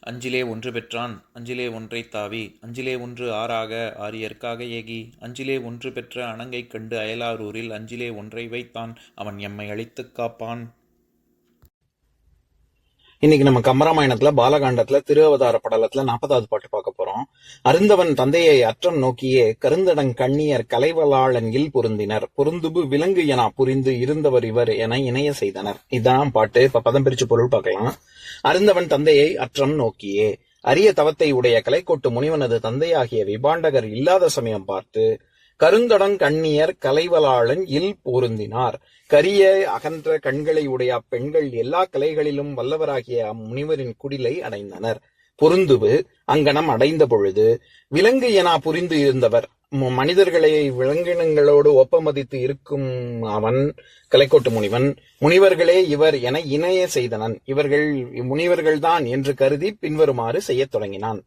அஞ்சிலே ஒன்று பெற்றான் அஞ்சிலே ஒன்றை தாவி அஞ்சிலே ஒன்று ஆறாக ஆரியர்க்காக ஏகி அஞ்சிலே ஒன்று பெற்ற அணங்கைக் கண்டு அயலாரூரில் அஞ்சிலே ஒன்றை வைத்தான் அவன் எம்மை அழித்துக் காப்பான். இன்னைக்கு நம்ம கம்பராமாயணத்துல பாலகாண்டத்துல திருஅவதார படலத்துல நாற்பதாவது பாட்டு பார்க்க அருந்தவன் தந்தையை அற்றம் நோக்கியே கருந்தடங் கண்ணியர் கலைவலாளன் இல் பொருந்தினர். பொருந்துபு விலங்கு என புரிந்து இருந்தவர் இவர் என இணைய செய்தனர். இதான் பாட்டு. இப்ப பதம் பிரிச்சு பொருள் பார்க்கலாம். அருந்தவன் தந்தையை அற்றம் நோக்கியே. அரிய தவத்தை உடைய கலைக்கோட்டு முனிவனது தந்தையாகிய விபாண்டகர் இல்லாத சமயம் பார்த்து கருந்தடங் கண்ணியர் கலைவலாளன் இல் பொருந்தினார். கரிய அகன்ற கண்களை உடைய அப்பெண்கள் எல்லா கலைகளிலும் வல்லவராகிய அம்முனிவரின் குடிலை அடைந்தனர். பொருந்துவு அங்கனம் அடைந்த பொழுது விலங்கு என புரிந்து இருந்தவர். மனிதர்களை விலங்கினங்களோடு ஒப்பமதித்து இருக்கும் அவன் கலைக்கோட்டு முனிவன். முனிவர்களே இவர் என இணைய செய்தனன். இவர்கள் முனிவர்கள்தான் என்று கருதி பின்வருமாறு செய்யத் தொடங்கினான்.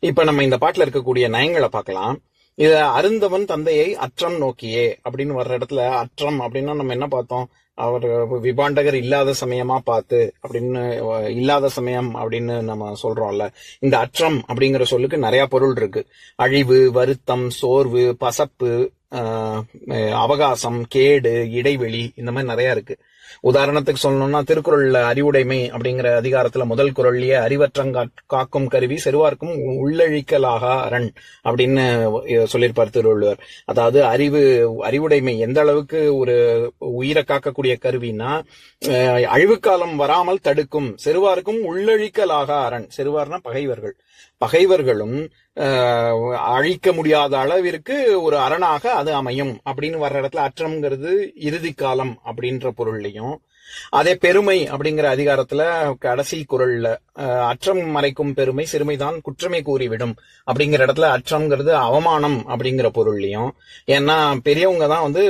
இப்ப நம்ம இந்த பாட்டுல இருக்கக்கூடிய நயங்களை பார்க்கலாம். இத அருந்தவன் தந்தையை அற்றம் நோக்கியே அப்படின்னு வர்ற இடத்துல அற்றம் அப்படின்னா நம்ம என்ன பார்த்தோம்? அவர் விபாண்டகர் இல்லாத சமயமா பார்த்து அப்படின்னு இல்லாத சமயம் அப்படின்னு நம்ம சொல்றோம்ல. இந்த அற்றம் அப்படிங்கிற சொல்லுக்கு நிறைய பொருள் இருக்கு. அழிவு வருத்தம் சோர்வு பசப்பு அவகாசம் கேடு இடைவெளி இந்த மாதிரி நிறைய இருக்கு. உதாரணத்துக்கு சொல்லணும்னா திருக்குறள்ல அறிவுடைமை அப்படிங்கிற அதிகாரத்துல முதல் குரல்லையே அறிவற்றங்கா காக்கும் கருவி செருவார்க்கும் உள்ளழிக்கலாக அரண் அப்படின்னு சொல்லியிருப்பார் திருவள்ளுவர். அதாவது அறிவு அறிவுடைமை எந்த அளவுக்கு ஒரு உயிரை காக்கக்கூடிய கருவின்னா அஹ், அழிவுக்காலம் வராமல் தடுக்கும். செருவாருக்கும் உள்ளழிக்கலாக அரண். செருவார்னா பகைவர்கள். பகைவர்களும் அழிக்க முடியாத அளவிற்கு ஒரு அரணாக அது அமையும் அப்படின்னு வர்ற இடத்துல அற்றம்ங்கிறது இறுதி காலம் அப்படின்ற பொருள்லையும் அதே பெருமை அப்படிங்கிற அதிகாரத்துல கடைசி குரல்ல அற்றம் மறைக்கும் பெருமை சிறுமைதான் குற்றமே கூறிவிடும் அப்படிங்கிற இடத்துல அற்றம்ங்கிறது அவமானம் அப்படிங்கிற பொருள்லையும் ஏன்னா பெரியவங்க தான் வந்து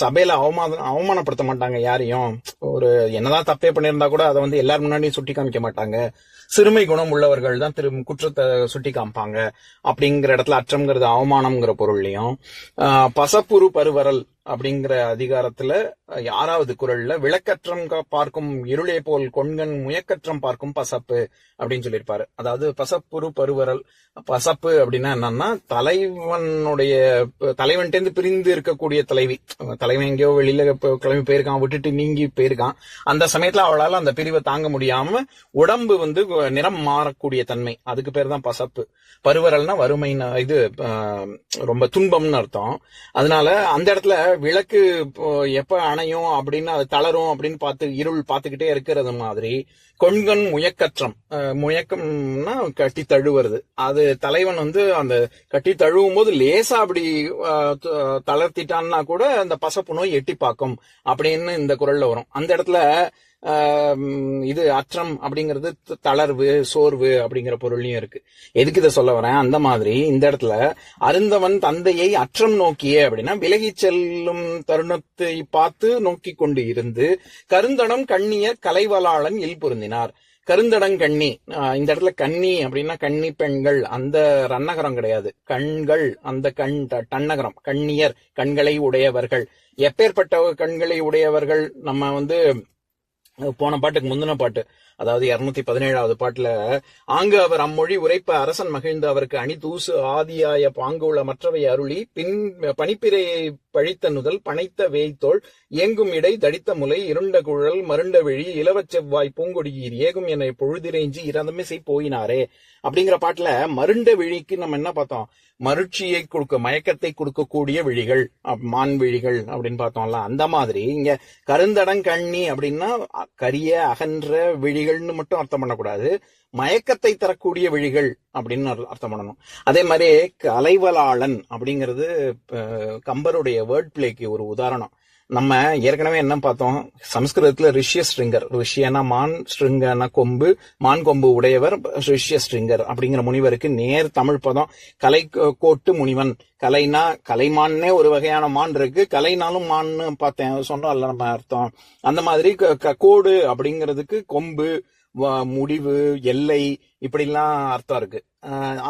சபையில அவமான அவமானப்படுத்த மாட்டாங்க யாரையும். ஒரு என்னதான் தப்பே பண்ணியிருந்தா கூட அதை வந்து எல்லாரும் முன்னாடியும் சுட்டி காமிக்க மாட்டாங்க. சிறுமை குணம் உள்ளவர்கள் தான் திரு குற்றத்தை சுட்டி காமிப்பாங்க அப்படிங்கிற இடத்துல அற்றம்ங்கிறது அவமானம்ங்கிற பொருள்லையும். ஆஹ், பசப்புரு பருவரல் அப்படிங்கிற அதிகாரத்துல யாராவது ஆறாவது குரல்ல விளக்கற்றம் பார்க்கும் இருளே போல் கொண்கன் முயக்கற்றம் பார்க்கும் பசப்பு அப்படின்னு சொல்லியிருப்பாரு. அதாவது பசப்புரு பருவரல் பசப்பு அப்படின்னா என்னன்னா தலைவனுடைய தலைவன்கிட்ட பிரிந்து இருக்கக்கூடிய தலைவி. தலைவன் எங்கேயோ வெளியில கிளம்பி போயிருக்கான் விட்டுட்டு நீங்கி போயிருக்கான். அந்த சமயத்துல அவளால அந்த பிரிவை தாங்க முடியாம உடம்பு வந்து நிறம் மாறக்கூடிய தன்மை. அதுக்கு பேர் தான் பசப்பு. பருவரல்னா வறுமை இது ரொம்ப துன்பம்னு அர்த்தம். அதனால அந்த இடத்துல விளக்கு இப்போ எப்ப அணையும் அப்படின்னு அது தளரும் அப்படின்னு பார்த்து இருள் பார்த்துக்கிட்டே இருக்கிறது மாதிரி கொண்கண் முயக்கற்றம். முயக்கம்னா கட்டி தழுவுறது. அது தலைவன் வந்து அந்த கட்டி தழுவும் போது லேசா அப்படி தளர்த்திட்டான்னா கூட அந்த பசப்பு நோய் எட்டி பார்க்கும் அப்படின்னு இந்த குரல்ல வரும். அந்த இடத்துல இது அற்றம் அப்படிங்கிறது தளர்வு சோர்வு அப்படிங்கிற பொருள்லயும் இருக்கு. எதுக்கு இதை சொல்ல வரேன்? அந்த மாதிரி இந்த இடத்துல அருந்தவன் தந்தையை அற்றம் நோக்கியே அப்படின்னா விலகி செல்லும் தருணத்தை பார்த்து நோக்கி கொண்டு இருந்து கருந்தடம் கண்ணியர் கலைவலாளன் இல் பொருந்தினார். கருந்தடங்கண்ணி இந்த இடத்துல கன்னி அப்படின்னா கன்னி பெண்கள். அந்த ரன்னகரம் கிடையாது. கண்கள். அந்த கண் ட- டன்னகரம். கண்ணியர். கண்களை உடையவர்கள். எப்பேற்பட்ட கண்களை உடையவர்கள்? நம்ம வந்து போன பாட்டுக்கு முந்தின பாட்டு. அதாவது இருநூத்தி பதினேழாவது பாட்டுல ஆங்கு அவர் அம்மொழி உரைப்ப அரசன் மகிழ்ந்து அவருக்கு அணி தூசு ஆதியாய பாங்குள்ள மற்றவை அருளி பின் பனிப்பிரையை பழித்த நுதல் பனைத்த வேய்த்தோள் ஏங்கும் இடை தடித்த முலை இருண்ட குழல் மருண்ட விழி இளவச் செவ்வாய் பூங்கொடியீர் ஏகும் என்னை பொழுதிரைஞ்சி இறந்தமிசை போயினாரே. அப்படிங்கிற பாட்டுல மருண்ட விழிக்கு நம்ம என்ன பார்த்தோம்? மருட்சியை கொடுக்க மயக்கத்தை கொடுக்கக்கூடிய விழிகள் மான் விழிகள் அப்படின்னு பார்த்தோம்ல அந்த மாதிரி இங்க கருந்தடங்கண்ணி அப்படின்னா கரிய அகன்ற விழிகள்னு மட்டும் அர்த்தம் பண்ணக்கூடாது. மயக்கத்தை தரக்கூடிய விழிகள் அப்படின்னு அர்த்தம் பண்ணணும். அதே மாதிரி கலைவலாளன் அப்படிங்கிறது கம்பருடைய வேர்ட் பிளேக்கு ஒரு உதாரணம். நம்ம ஏற்கனவே என்ன பார்த்தோம்? சமஸ்கிருதத்துல ரிஷ்ய ஸ்ட்ரிங்கர் ரிஷ்யனா மான் ஸ்ட்ரிங்கனா கொம்பு மான் கொம்பு உடையவர் ரிஷ்ய ஸ்ட்ரிங்கர் அப்படிங்கிற முனிவருக்கு நேர் தமிழ் பதம். கலை கோட்டு முனிவன். கலைனா கலைமான்னே ஒரு வகையான மான் இருக்கு. கலைனாலும் மான்னு பார்த்தேன். சொன்னோம்ல நம்ம அர்த்தம். அந்த மாதிரி க- க- கோடு அப்படிங்கிறதுக்கு கொம்பு முடிவு எல்லை இப்படிலாம் அர்த்தம் இருக்கு.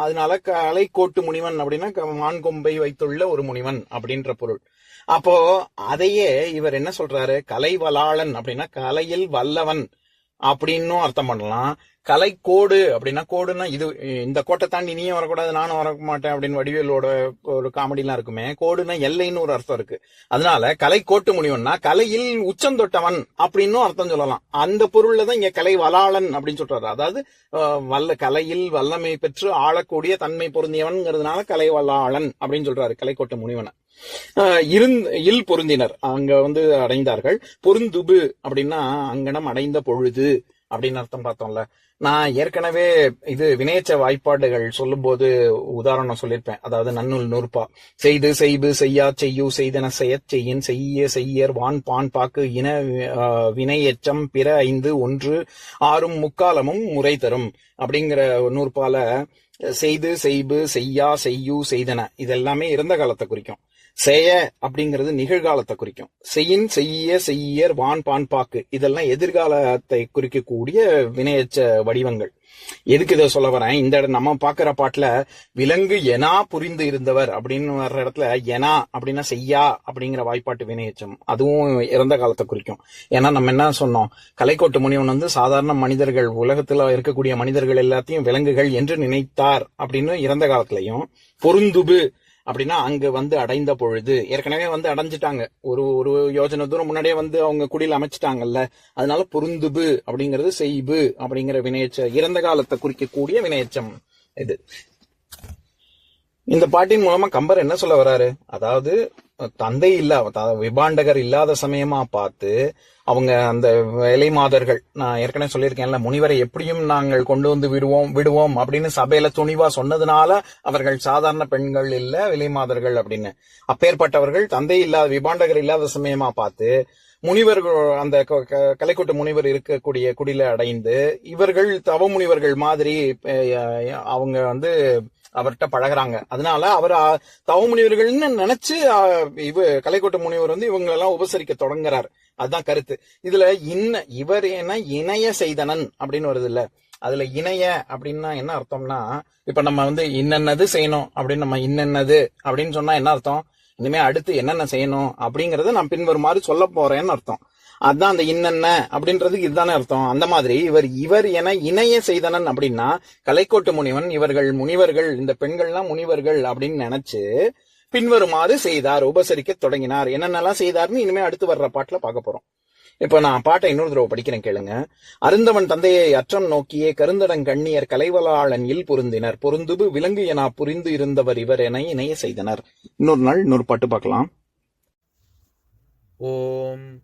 அதனால கலை கோட்டு முனிவன் அப்படின்னா மான் கொம்பை வைத்துள்ள ஒரு முனிவன் அப்படின்ற பொருள். அப்போ அதையே இவர் என்ன சொல்றாரு? கலைவலாளன் அப்படின்னா கலையில் வல்லவன் அப்படின்னும் அர்த்தம் பண்ணலாம். கலை கோடு அப்படின்னா கோடுன்னா இது இந்த கோட்டை தாண்டி நீயும் வரக்கூடாது நானும் வர மாட்டேன் அப்படின்னு வடிவேலோட ஒரு காமெடிலாம் இருக்குமே கோடுன்னா எல்லைன்னு ஒரு அர்த்தம் இருக்கு. அதனால கலை கோட்டு முனிவன்னா கலையில் உச்சம் தொட்டவன் அப்படின்னும் அர்த்தம் சொல்லலாம். அந்த பொருள்ல தான் இங்க கலை வலாளன் அப்படின்னு சொல்றாரு. அதாவது வல்ல கலையில் வல்லமை பெற்று ஆளக்கூடிய தன்மை பொருந்தியவன்ங்கிறதுனால கலை வலாளன் அப்படின்னு சொல்றாரு கலை கோட்டு முனிவனை இருந் இல் பொருந்தினர். அங்க வந்து அடைந்தார்கள். பொருந்துபு அப்படின்னா அங்கனம் அடைந்த பொழுது அப்படின்னு அர்த்தம் பார்த்தோம்ல. நான் ஏற்கனவே இது வினையச்ச வாய்ப்பாடுகள் சொல்லும்போது உதாரணம் சொல்லியிருப்பேன். அதாவது நன்னூல் நூற்பா. செய்து செய்பு செய்யா செய்யு செய்தன செய்ய செய்யின் செய்ய செய்யர் வான் பான் பாக்கு இன வினையச்சம் பிற ஐந்து ஒன்று ஆறும் முக்காலமும் முறை தரும் அப்படிங்கிற நூற்பால செய்து செய்பு செய்யா செய்யு செய்தன. இதெல்லாமே இருந்த காலத்தை குறிக்கும். செய்ய அப்படிங்கிறது நிகழ்காலத்தை குறிக்கும். செய்யின் செய்ய செய்யர் வான் பான் பாக்கு. இதெல்லாம் எதிர்காலத்தை குறிக்கக்கூடிய வினையச்ச வடிவங்கள். எதுக்கு இதை சொல்ல வரேன்? இந்த இடம் நம்ம பாக்குற பாட்டுல விலங்கு எனா புரிந்து இருந்தவர் அப்படின்னு வர்ற இடத்துல எனா அப்படின்னா செய்யா அப்படிங்கிற வாய்ப்பாட்டு வினையச்சம். அதுவும் இறந்த காலத்தை குறிக்கும். ஏன்னா நம்ம என்ன சொன்னோம்? கலைக்கோட்டு முனிவன் வந்து சாதாரண மனிதர்கள் உலகத்துல இருக்கக்கூடிய மனிதர்கள் எல்லாத்தையும் விலங்குகள் என்று நினைத்தார் அப்படின்னு இறந்த காலத்திலையும் பொருந்துபு அப்படின்னா அங்க வந்து அடைந்த பொழுது ஏற்கனவே வந்து அடைஞ்சிட்டாங்க. ஒரு ஒரு யோஜனை தூரம் முன்னாடியே வந்து அவங்க குடியில் அமைச்சிட்டாங்கல்ல அதனால பொருந்துபு அப்படிங்கிறது செய்பு அப்படிங்கிற வினையச்ச இறந்த காலத்தை குறிக்கக்கூடிய வினையச்சம் இது. இந்த பாட்டின் மூலமா கம்பர் என்ன சொல்ல வராரு? அதாவது தந்தை இல்ல விபாண்டகர் இல்லாத சமயமா பார்த்து அவங்க அந்த வேலை மாதர்கள் நான் ஏற்கனவே சொல்லியிருக்கேன்ல முனிவரை எப்படியும் நாங்கள் கொண்டு வந்து விடுவோம் விடுவோம் அப்படின்னு சபையில துணிவா சொன்னதுனால அவர்கள் சாதாரண பெண்கள் இல்ல விலை மாதர்கள் அப்படின்னு. அப்பேற்பட்டவர்கள் தந்தை இல்லாத விபாண்டகர் இல்லாத சமயமா பார்த்து முனிவர்கள் அந்த க- க- கலைக்கோட்டு முனிவர் இருக்கக்கூடிய குடில அடைந்து இவர்கள் தவ முனிவர்கள் மாதிரி அவங்க வந்து அவர்கிட்ட பழகுறாங்க. அதனால அவர் தவ முனிவர்கள்னு நினைச்சு இவ கலைக்கோட்டு முனிவர் வந்து இவங்களெல்லாம் உபசரிக்க தொடங்குறாரு. அதுதான் கருத்து. இதுல இன்ன இவர் என்ன இணைய செய்தனன் அப்படின்னு வருது இல்ல. அதுல இணைய அப்படின்னா என்ன அர்த்தம்னா இப்ப நம்ம வந்து இன்னென்னது செய்யணும் அப்படின்னு நம்ம இன்னென்னது அப்படின்னு சொன்னா என்ன அர்த்தம்? இனிமே அடுத்து என்னென்ன செய்யணும் அப்படிங்கறத நான் பின்வருமாறு சொல்ல போறேன்னு அர்த்தம். அதான் அந்த இன்னென்ன அப்படின்றதுக்கு இதுதானே அர்த்தம். அந்த மாதிரி இவர் இவர் என இணைய செய்தனன் அப்படின்னா கலைக்கோட்டு முனிவன் இவர்கள் முனிவர்கள் இந்த பெண்கள்லாம் முனிவர்கள் அப்படின்னு நினைச்சு பின்வருமாறு செய்தார் உபசரிக்க தொடங்கினார். என்னென்னலாம் செய்தார்னு இனிமே அடுத்து வர்ற பாட்டுல பார்க்க போறோம். இப்ப நான் பாட்டை இன்னொரு தடவை படிக்கிறேன் கேளுங்க. அருந்தவன் தந்தையை அற்றம் நோக்கியே கருந்தடங்கண்ணியர் கலைவலாளன் இல் பொருந்தினர். பொருந்துபு விலங்கு என புரிந்து இருந்தவர் இவர் என இணைய செய்தனர். இன்னொரு நாள் இன்னொரு பாட்டு பார்க்கலாம். ஓம்